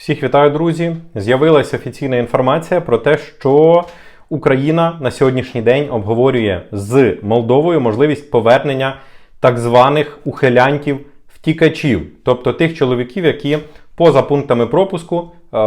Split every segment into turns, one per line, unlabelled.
Всіх вітаю, друзі! З'явилася офіційна інформація про те, що Україна на сьогоднішній день обговорює з Молдовою можливість повернення так званих ухилянтів втікачів, тобто тих чоловіків, які поза пунктами пропуску е,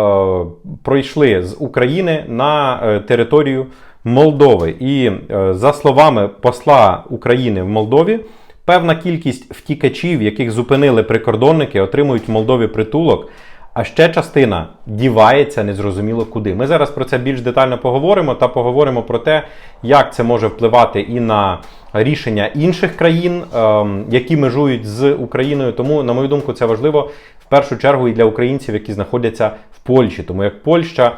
пройшли з України на е, територію Молдови. І е, за словами посла України в Молдові, певна кількість втікачів, яких зупинили прикордонники, отримують в Молдові притулок. А ще частина дівається незрозуміло куди. Ми зараз про це більш детально поговоримо та поговоримо про те, як це може впливати і на рішення інших країн, ем, які межують з Україною. Тому, на мою думку, це важливо в першу чергу і для українців, які знаходяться в Польщі, тому як Польща.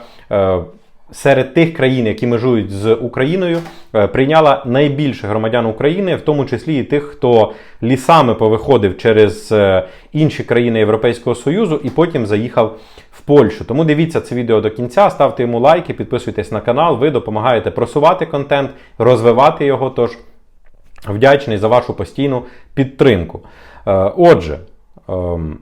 Серед тих країн, які межують з Україною, е, прийняла найбільше громадян України, в тому числі і тих, хто лісами повиходив через е, інші країни Європейського Союзу і потім заїхав в Польщу. Тому дивіться це відео до кінця, ставте йому лайки, підписуйтесь на канал. Ви допомагаєте просувати контент, розвивати його. Тож вдячний за вашу постійну підтримку. Е, Отже, ем,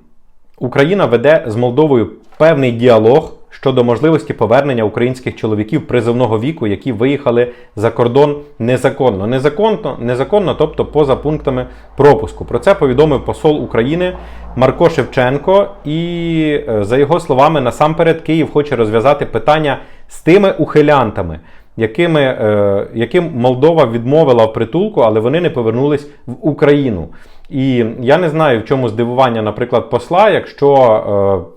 Україна веде з Молдовою певний діалог щодо можливості повернення українських чоловіків призовного віку, які виїхали за кордон незаконно. Незаконно, незаконно, тобто поза пунктами пропуску. Про це повідомив посол України Марко Шевченко. І е, за його словами, насамперед Київ хоче розв'язати питання з тими ухилянтами. Якими, е, яким Молдова відмовила в притулку, але вони не повернулись в Україну. І я не знаю, в чому здивування, наприклад, посла, якщо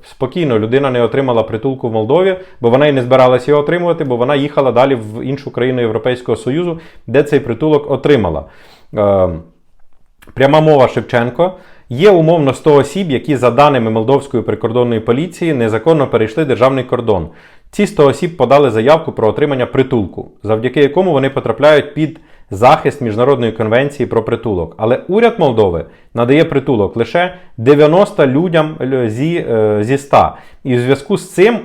е, спокійно людина не отримала притулку в Молдові, бо вона і не збиралася його отримувати, бо вона їхала далі в іншу країну Європейського Союзу, де цей притулок отримала. Е, пряма мова Шевченко. Є умовно 100 осіб, які, за даними Молдовської прикордонної поліції, незаконно перейшли державний кордон. Ці 100 осіб подали заявку про отримання притулку, завдяки якому вони потрапляють під захист Міжнародної конвенції про притулок. Але уряд Молдови надає притулок лише 90 людям е, зі, е, зі 100. І в зв'язку з цим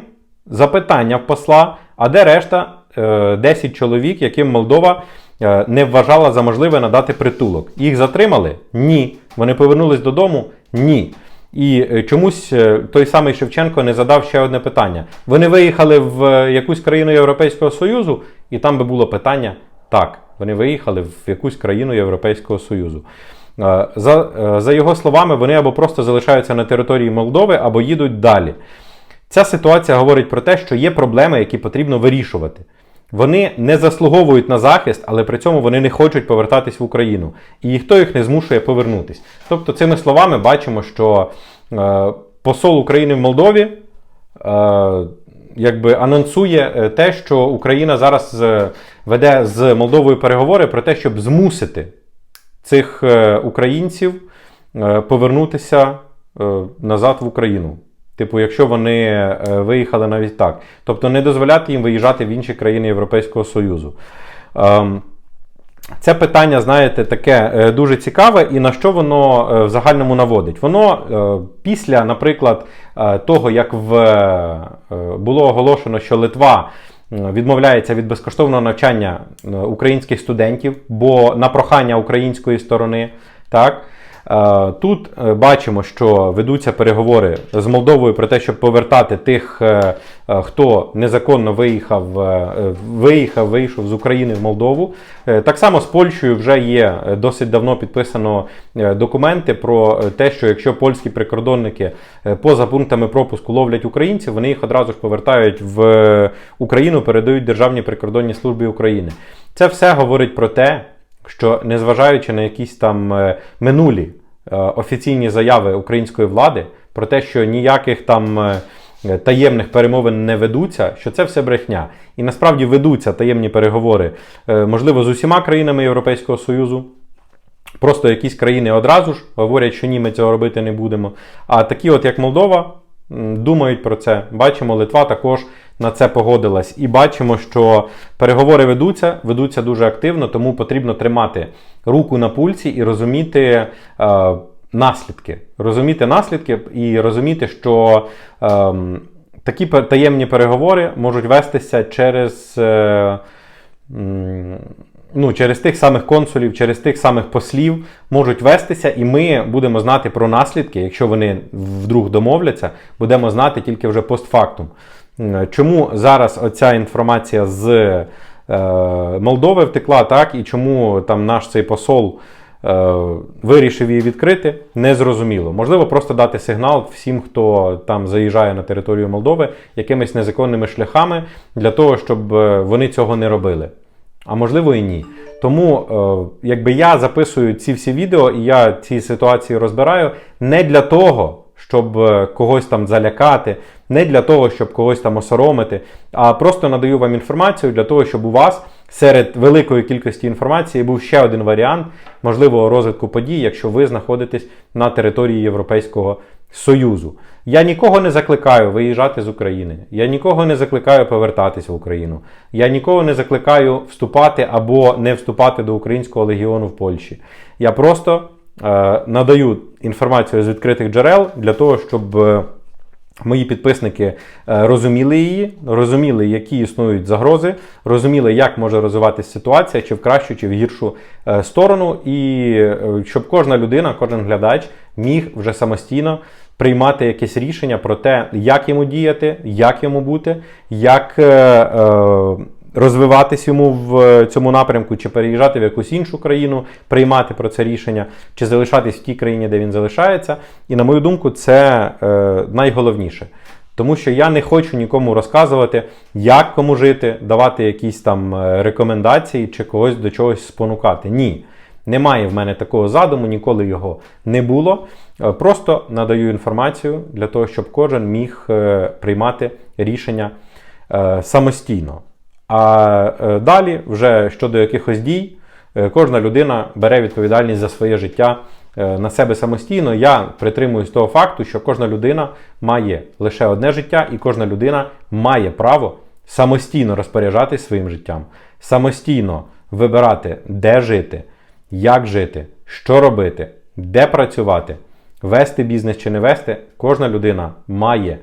запитання в посла, а де решта е, 10 чоловік, яким Молдова е, не вважала за можливе надати притулок. Їх затримали? Ні. Вони повернулись додому? Ні. І е, чомусь е, той самий Шевченко не задав ще одне питання. Вони виїхали в е, якусь країну Європейського Союзу, і там би було питання так. Вони виїхали в якусь країну Європейського Союзу. Е, За, е, за його словами, вони або просто залишаються на території Молдови, або їдуть далі. Ця ситуація говорить про те, що є проблеми, які потрібно вирішувати. Вони не заслуговують на захист, але при цьому вони не хочуть повертатись в Україну. І ніхто їх не змушує повернутись. Тобто, цими словами бачимо, що е, посол України в Молдові е, якби анонсує е, те, що Україна зараз е, веде з Молдовою переговори про те, щоб змусити цих е, українців повернутися назад в Україну. Типу, якщо вони виїхали навіть так. Тобто не дозволяти їм виїжджати в інші країни Європейського Союзу. Ем, це питання, знаєте, таке е, дуже цікаве, і на що воно е, в загальному наводить? Воно е, після, наприклад, того, як в, було оголошено, що Литва відмовляється від безкоштовного навчання українських студентів, бо на прохання української сторони, так. Е, Тут е, бачимо, що ведуться переговори з Молдовою про те, щоб повертати тих, е, хто незаконно виїхав, виїхав, вийшов з України в Молдову. Так само з Польщею вже є досить давно підписано документи про те, що якщо польські прикордонники поза пунктами пропуску ловлять українців, вони їх одразу ж повертають в Україну, передають Державній прикордонній службі України. Це все говорить про те, що незважаючи на якісь там е, минулі е, офіційні заяви української влади про те, що ніяких там е, таємних перемовин не ведуться, що це все брехня. І насправді ведуться таємні переговори, можливо, з усіма країнами Європейського Союзу. Просто якісь країни одразу ж говорять, що ні, ми цього робити не будемо. А такі, от як Молдова, думають про це. Бачимо, Литва також на це погодилась. І бачимо, що переговори ведуться, ведуться дуже активно, тому потрібно тримати руку на пульсі і розуміти. Е, Наслідки, розуміти наслідки і розуміти, що ем, такі таємні переговори можуть вестися через е, ну, через тих самих консулів, через тих самих послів можуть вестися, і ми будемо знати про наслідки, якщо вони вдруг домовляться, будемо знати тільки вже постфактум. Чому зараз оця інформація з е, Молдови втекла, так, і чому там наш цей посол е, вирішив її відкрити, незрозуміло. Можливо, просто дати сигнал всім, хто там заїжджає на територію Молдови якимись незаконними шляхами для того, щоб е, вони цього не робили. А можливо і ні. Тому, е, якби я записую ці всі відео і я ці ситуації розбираю не для того, щоб е, когось там залякати, не для того, щоб когось там осоромити, а просто надаю вам інформацію для того, щоб у вас серед великої кількості інформації був ще один варіант можливого розвитку подій, якщо ви знаходитесь на території Європейського Союзу. Я нікого не закликаю виїжджати з України. Я нікого не закликаю повертатись в Україну. Я нікого не закликаю вступати або не вступати до українського легіону в Польщі. Я просто надаю інформацію з відкритих джерел для того, щоб. е, Мої підписники е, розуміли її, розуміли, які існують загрози, розуміли, як може розвиватися ситуація, чи в кращу, чи в гіршу е, сторону, і е, щоб кожна людина, кожен глядач міг вже самостійно приймати якесь рішення про те, як йому діяти, як йому бути, як е, е, розвиватись йому в цьому напрямку, чи переїжджати в якусь іншу країну, приймати про це рішення, чи залишатись в тій країні, де він залишається. І на мою думку, це е, найголовніше. Тому що я не хочу нікому розказувати, як кому жити, давати якісь там е, рекомендації чи когось до чогось спонукати. Ні. Немає в мене такого задуму, ніколи його не було. Е, Просто надаю інформацію для того, щоб кожен міг е, приймати рішення е, самостійно. А е, далі, вже щодо якихось дій, е, кожна людина бере відповідальність за своє життя е, на себе самостійно. Я притримуюсь того факту, що кожна людина має лише одне життя, і кожна людина має право самостійно розпоряджатись своїм життям, самостійно вибирати, де жити, як жити, що робити, де працювати, вести бізнес чи не вести. Кожна людина має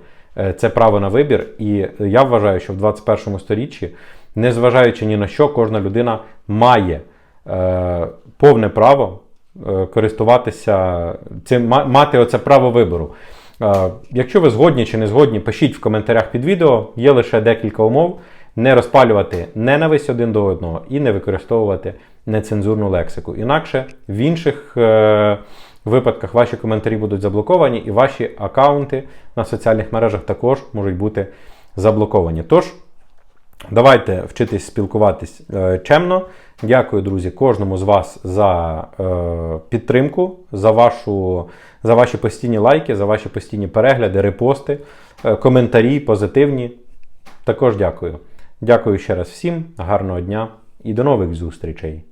це право на вибір. І я вважаю, що в 21 сторіччі, незважаючи ні на що, кожна людина має е, повне право е, користуватися цим, мати оце право вибору. Е, Якщо ви згодні чи не згодні, пишіть в коментарях під відео. Є лише декілька умов. Не розпалювати ненависть один до одного і не використовувати нецензурну лексику. Інакше в інших е, випадках ваші коментарі будуть заблоковані, і ваші аккаунти на соціальних мережах також можуть бути заблоковані. Тож, Давайте вчитись спілкуватись е, чемно. Дякую, друзі, кожному з вас за е, підтримку, за, вашу, за ваші постійні лайки, за ваші постійні перегляди, репости, е, коментарі позитивні. Також дякую. Дякую ще раз всім, гарного дня і до нових зустрічей.